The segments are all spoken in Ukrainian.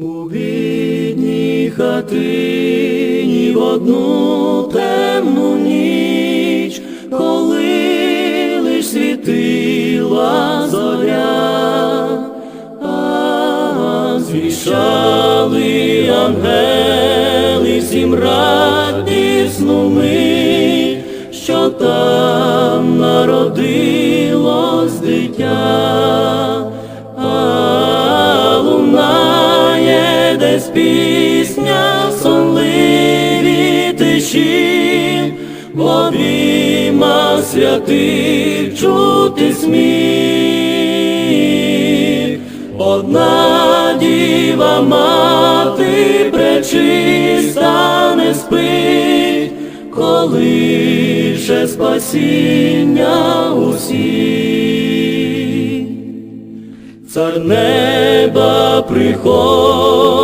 У бідній хатині в одну темну ніч, коли лиш світила зоря, а звіщали ангели всім радісну мить, що там народилось дитя. Десь пісня в сонливі тиші, в обіймах святих чути сміх. Одна діва мати пречиста не спить, коли ще спасіння усіх. Цар неба приходить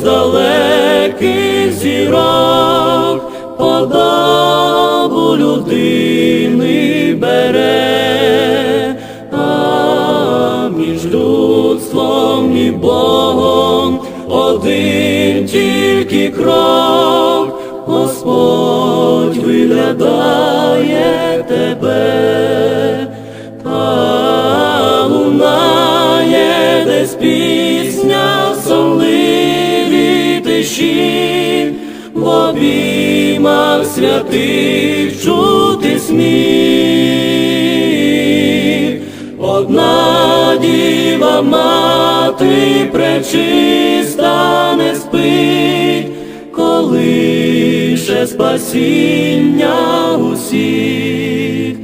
з далеких зірок, подобу людини бере, а між людством і Богом один тільки крок, Господь виглядає тебе. Та лунає десь пісня в сонливій тиші, в обіймах святих чути сміх. Одна діва мати пречиста не спить, коли ще спасіння усіх.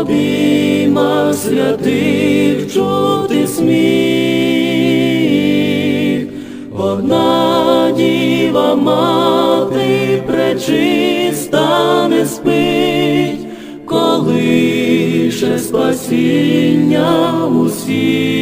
Обіймах святих чути сміх. Одна діва мати пречиста не спить, коли ще спасіння усіх.